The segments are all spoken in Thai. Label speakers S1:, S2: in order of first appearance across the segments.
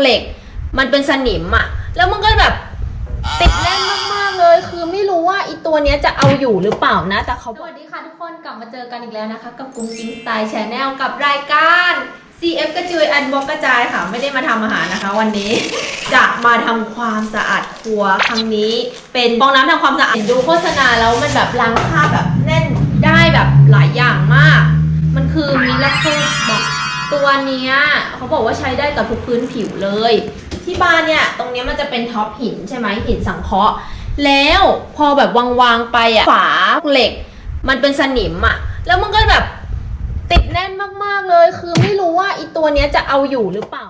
S1: เหล็ก มันเป็นสนิมอะแล้วมันก็แบบติดแน่นมากๆเลย คือไม่รู้ว่าอีตัวเนี้ยจะเอาอยู่หรือเปล่านะ แต่เขาสวัสดีค่ะทุกคนกลับมาเจอกันอีกแล้วนะคะ กับกุ้งกิ้งสไตล์แชนแนลกับรายการ CF กระจุยอันบอกกระจายค่ะ ไม่ได้มาทำอาหารนะคะ วันนี้ จะมาทำความสะอาดครัวครั้งนี้ เป็นฟองน้ำทำความสะอาดดูโฆษณาแล้วมันแบบล้างคราบแบบแน่นได้แบบหลายอย่างมาก มันคือมิลเคิลบอก ตัวเนี้ยเขาบอกว่าใช้ได้กับทุกพื้นผิวเลย ที่บ้านเนี่ยตรงเนี้ยมันจะเป็นท็อปหินใช่ไหมหินสังเคราะห์ แล้วพอแบบวางๆไปอะฝาเหล็ก มันเป็นสนิมอะแล้วมันก็แบบติดแน่นมากๆเลย คือไม่รู้ว่าอีตัวเนี้ยจะเอาอยู่หรือเปล่า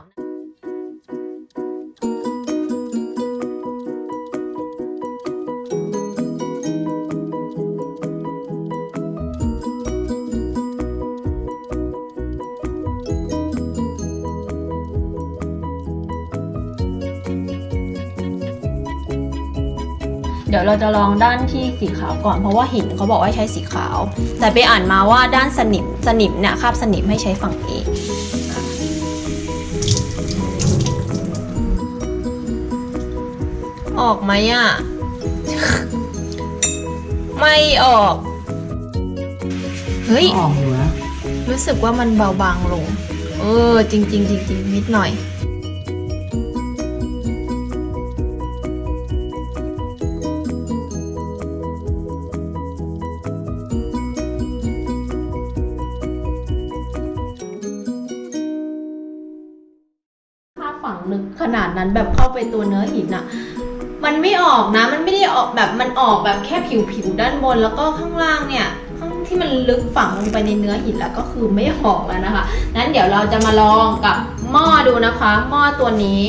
S1: เดี๋ยวเราจะลองด้านที่สีขาวก่อน เพราะว่าหินเขาบอกว่าให้ใช้สีขาว แต่ไปอ่านมาว่าด้านสนิมสนิมเนี่ยคราบสนิมให้ใช้ฝั่งนี้ออกไหมอะ ไม่ออก เฮ้ย
S2: ออกอยู่นะ
S1: รู้สึกว่ามันเบาบางลง เออ จริงจริงๆจริงๆนิดหน่อย ลึกขนาดนั้นแบบเข้าไปตัวเนื้อหินอะมันไม่ออกนะ มันไม่ได้ออกแบบมันออกแบบแค่ผิวผิวด้านบน แล้วก็ข้างล่างเนี่ยข้างที่มันลึกฝังลงไปในเนื้อหินแล้วก็คือไม่ออกแล้วนะคะนั้นเดี๋ยวเราจะมาลองกับหม้อดูนะคะ หม้อตัวนี้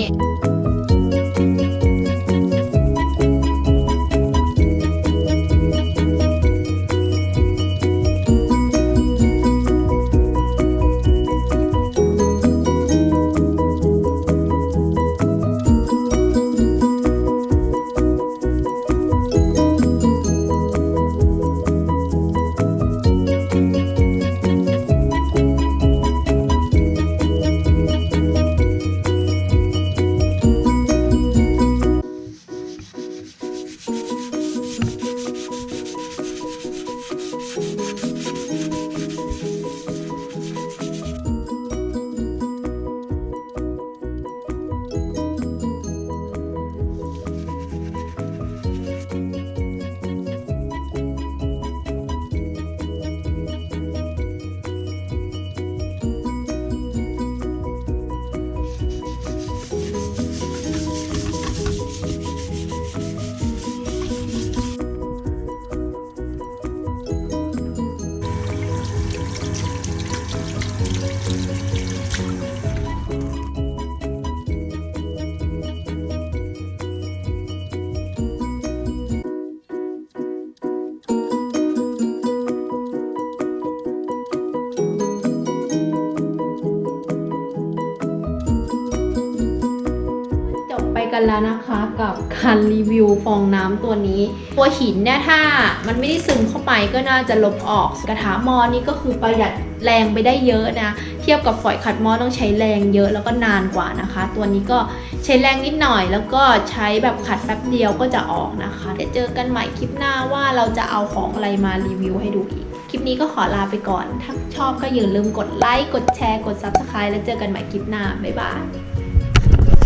S1: กันแล้วนะคะกับการรีวิวฟองน้ำตัวนี้ ตัวหินเนี่ยถ้ามันไม่ได้ซึมเข้าไปก็น่าจะลบออกกระทะมอนี่ก็คือประหยัดแรงไปได้เยอะนะ เทียบกับฝอยขัดมอต้องใช้แรงเยอะแล้วก็นานกว่านะคะ ตัวนี้ก็ใช้แรงนิดหน่อย แล้วก็ใช้แบบขัดแป๊บเดียวก็จะออกนะคะเดี๋ยวเจอกันใหม่คลิปหน้าว่าเราจะเอาของอะไรมารีวิวให้ดูอีก คลิปนี้ก็ขอลาไปก่อน ถ้าชอบก็อย่าลืมกดไลค์กดแชร์กด Subscribe แล้วเจอกันใหม่คลิปหน้าบ๊ายบาย